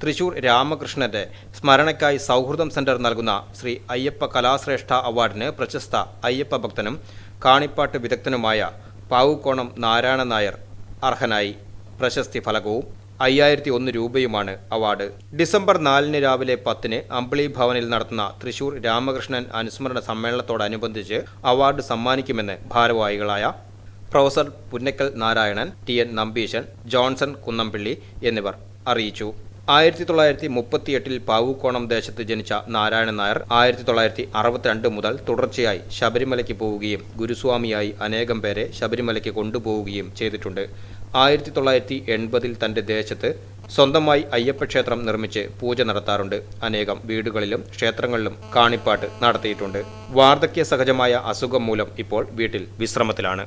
തൃശൂർ രാമകൃഷ്ണന്റെ സ്മരണയ്ക്കായി സൗഹൃദം സെന്റർ നൽകുന്ന ശ്രീ അയ്യപ്പ കലാശ്രേഷ്ഠ അവാർഡിന് പ്രശസ്ത അയ്യപ്പ ഭക്തനും കാണിപ്പാട്ട് വിദഗ്ധനുമായ പാവുക്കോണം നാരായണ നായർ അർഹനായി. പ്രശസ്തി ഫലകവും അയ്യായിരത്തി ഒന്ന് രൂപയുമാണ് അവാർഡ്. ഡിസംബർ നാലിന് രാവിലെ പത്തിന് അമ്പിളി ഭവനിൽ നടത്തുന്ന തൃശൂർ രാമകൃഷ്ണൻ അനുസ്മരണ സമ്മേളനത്തോടനുബന്ധിച്ച് അവാർഡ് സമ്മാനിക്കുമെന്ന് ഭാരവാഹികളായ professor Punnakkal Narayanan T N Nambeesan Johnson Kunnampilly എന്നിവർ അറിയിച്ചു. ആയിരത്തി തൊള്ളായിരത്തി മുപ്പത്തിയെട്ടിൽ പാവുക്കോണം ദേശത്ത് ജനിച്ച നാരായണൻ നായർ ആയിരത്തി തൊള്ളായിരത്തി അറുപത്തിരണ്ട് മുതൽ തുടർച്ചയായി ശബരിമലയ്ക്ക് പോവുകയും ഗുരുസ്വാമിയായി അനേകം പേരെ ശബരിമലയ്ക്ക് കൊണ്ടുപോവുകയും ചെയ്തിട്ടുണ്ട്. ആയിരത്തി തൊള്ളായിരത്തി എൺപതിൽ തന്റെ ദേശത്ത് സ്വന്തമായി അയ്യപ്പക്ഷേത്രം നിർമ്മിച്ച് പൂജ നടത്താറുണ്ട്. അനേകം വീടുകളിലും ക്ഷേത്രങ്ങളിലും കാണിപ്പാട്ട് നടത്തിയിട്ടുണ്ട്. വാർദ്ധക്യ സഹജമായ അസുഖം മൂലം ഇപ്പോൾ വീട്ടിൽ വിശ്രമത്തിലാണ്.